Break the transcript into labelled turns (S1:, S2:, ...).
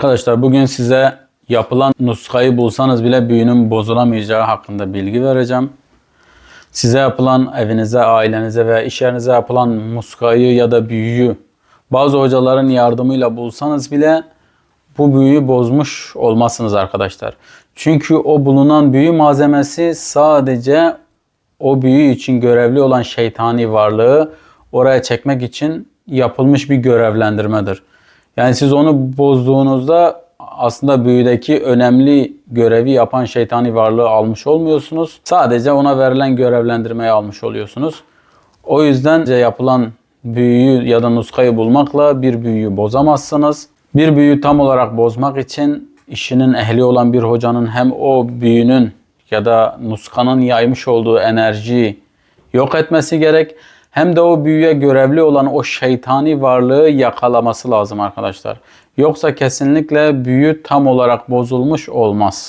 S1: Arkadaşlar bugün size yapılan nuskayı bulsanız bile büyünün bozulamayacağı hakkında bilgi vereceğim. Size yapılan evinize, ailenize veya iş yerinize yapılan muskayı ya da büyüyü bazı hocaların yardımıyla bulsanız bile bu büyüyü bozmuş olmazsınız arkadaşlar. Çünkü o bulunan büyü malzemesi sadece o büyü için görevli olan şeytani varlığı oraya çekmek için yapılmış bir görevlendirmedir. Yani siz onu bozduğunuzda aslında büyüdeki önemli görevi yapan şeytani varlığı almış olmuyorsunuz. Sadece ona verilen görevlendirmeyi almış oluyorsunuz. O yüzden yapılan büyüyü ya da nuskayı bulmakla bir büyüyü bozamazsınız. Bir büyüyü tam olarak bozmak için işinin ehli olan bir hocanın hem o büyünün ya da nuskanın yaymış olduğu enerjiyi yok etmesi gerek hem de o büyüye görevli olan o şeytani varlığı yakalaması lazım arkadaşlar. Yoksa kesinlikle büyü tam olarak bozulmuş olmaz.